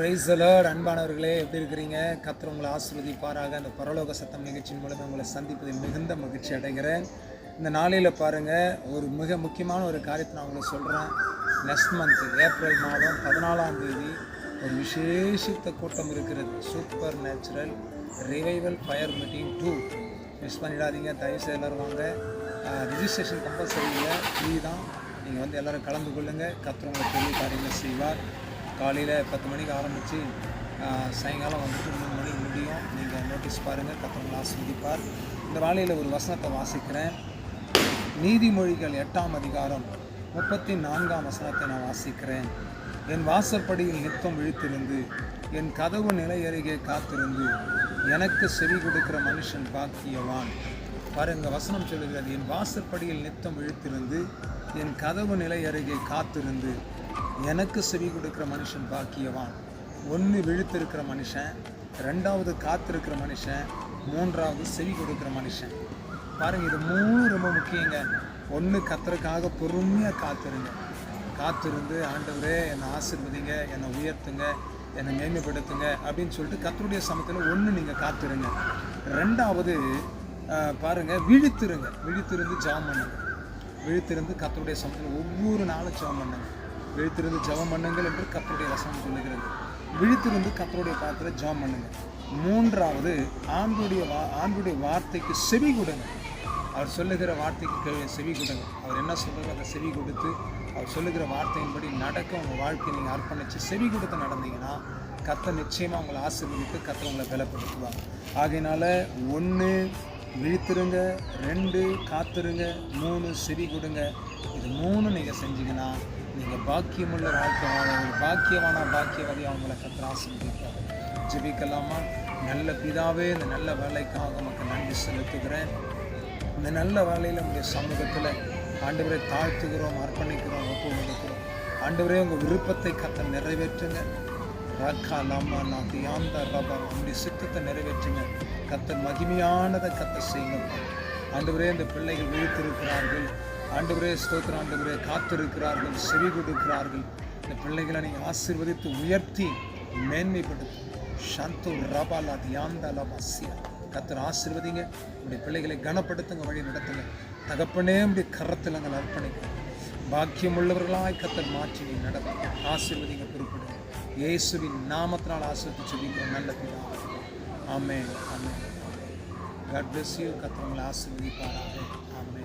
Price alert அன்பானவர்களே எப்படி இருக்கிறீங்க? கத்திர உங்களை ஆசிர்வதிப்பாராக. அந்த பரலோக சத்தம் நிகழ்ச்சியின் மூலம் உங்களை சந்திப்பதில் மிகுந்த மகிழ்ச்சி அடைகிறேன். இந்த நாளையில் பாருங்கள் ஒரு மிக முக்கியமான ஒரு காரியத்தை நான் உங்களுக்கு சொல்கிறேன் நெக்ஸ்ட் மந்த் ஏப்ரல் மாதம் பதினாலாம் தேதி ஒரு விசேஷித்த கூட்டம் இருக்கிறது. Super natural revival fire meeting two miss பண்ணிடாதீங்க தயவுசெய்து எல்லோரும் வாங்க. ரிஜிஸ்ட்ரேஷன் கம்பல்சரி இல்லை. ஃப்ரீ தான். நீங்கள் வந்து எல்லோரும் கலந்து கொள்ளுங்கள் கத்திரவங்களை சொல்லி பெரிய காரியங்களை செய்வார். காலையில் பத்து மணிக்கு ஆரம்பித்து சாயங்காலம் வந்துட்டு மூணு மணிக்கு முடியும். நீங்கள் நோட்டீஸ் பாருங்கள் கத்தவங்களை ஆஸ்வதிப்பார் இந்த வேலையில் ஒரு வசனத்தை வாசிக்கிறேன். நீதிமொழிகள் எட்டாம் அதிகாரம் முப்பத்தி நான்காம் வசனத்தை நான் வாசிக்கிறேன். என் வாசற்படியில் நித்தம் விழித்திருந்து என் கதவு நிலை அருகே காத்திருந்து எனக்கு செவி கொடுக்கிற மனுஷன் பாக்கியவான். பாருங்க வசனம் சொல்லுகிறது என் வாசற்படியில் நித்தம் விழித்திருந்து என் கதவு நிலை அருகே காத்திருந்து எனக்கு செவி கொடுக்குற மனுஷன் பாக்கியவான். ஒன்று விழுத்திருக்கிற மனுஷன் ரெண்டாவது காத்திருக்கிற மனுஷன் மூன்றாவது செவி கொடுக்குற மனுஷன். பாருங்க இது மூணு ரொம்ப முக்கியங்க. ஒன்று கத்தருக்காக பொறுமையாக காத்திருங்க. காத்திருந்து ஆண்டவரே என்னை ஆசிர்வதிங்க என்னை உயர்த்துங்க என்னை மேம்படுத்துங்க அப்படின்னு சொல்லிட்டு கத்தருடைய சமத்தில் ஒன்று நீங்கள் காத்திருங்க. ரெண்டாவது பாருங்கள் விழித்திருங்க. விழித்திருந்து ஜாம் பண்ணுங்க. விழித்திருந்து கத்தருடைய சமத்தில் ஒவ்வொரு நாளும் ஜெபம் பண்ணுங்க. விழித்திருந்து ஜெபம் பண்ணுங்கள் என்று கத்தருடைய வசனம் சொல்லுகிறது. விழித்திருந்து கத்தருடைய பாத்திர ஜெபம் பண்ணுங்கள். மூன்றாவது ஆண்டுடைய வா ஆண்டுடைய வார்த்தைக்கு செவி கொடுங்க. அவர் சொல்லுகிற வார்த்தைக்கு செவி கொடுங்க. அவர் என்ன சொல்கிறாரோ அதை செவி கொடுத்து அவர் சொல்லுகிற வார்த்தையின்படி நடக்க உங்கள் வாழ்க்கையை நீங்கள் அர்ப்பணித்து செவி கொடுத்து நடந்தீங்கன்னா கத்தை நிச்சயமாக உங்களை ஆசீர்வதித்து கத்தை உங்களை பலப்படுத்துவார். ஆகையினால ஒன்று விழித்திருங்க. ரெண்டு காத்துருங்க. மூணு செவி கொடுங்க. இது மூணு நீங்கள் செஞ்சீங்கன்னா நீங்கள் பாக்கியமுள்ள வாழ்க்கை வாழ பாக்கியமான பாக்கியவதி அவங்கள கத்திர ஜெபிக்கலாமா? நல்ல பிதாவே இந்த நல்ல வேலைக்காக உமக்கு நன்றி செலுத்துகிறேன். இந்த நல்ல வேலையில் உங்களுடைய சமூகத்தில் ஆண்டவரை தாழ்த்துகிறோம் அர்ப்பணிக்கிறோம் ஒப்பு கொடுக்கிறோம் ஆண்டவரே உங்கள் விருப்பத்தை கத்த நிறைவேற்றுங்க. ரக்கா லாமா நான் தியாந்த ரபா உங்களுடைய சித்தத்தை நிறைவேற்றுங்க. கத்த மகிமையானதை கத்த செய்யுங்க. ஆண்டவரே இந்த பிள்ளைகள் விழித்திருக்கிறார்கள். ஆண்டவரே ஸ்தோத்திர ஆண்டவரே காத்திருக்கிறார்கள் செவி கொடுக்கிறார்கள். இந்த பிள்ளைகளை நீங்கள் ஆசிர்வதித்து உயர்த்தி மேன்மைப்படுத்தும் ஷாந்து ரபாலா தியாந்தலா மசியா. கத்தர் ஆசீர்வதிங்க. உங்களுடைய பிள்ளைகளை கனப்படுத்துங்க வழி நடத்துங்க. தகப்பனே உடைய கரத்தில் நாங்கள் அர்ப்பணிக்கிறோம். பாக்கியம் உள்ளவர்களாய் கத்தர் மாற்றி நீ நடத்துங்க ஆசிர்வதிங்க குறிப்பிடுங்க இயேசுவின் நாமத்தினால் ஆசிர்வதி சொல்லிக்கிறோம் நல்ல பிதா. ஆமே ஆமே காட் பிளஸ் யூ கத்தவங்களை ஆசிர்வதிப்பாராக. ஆமே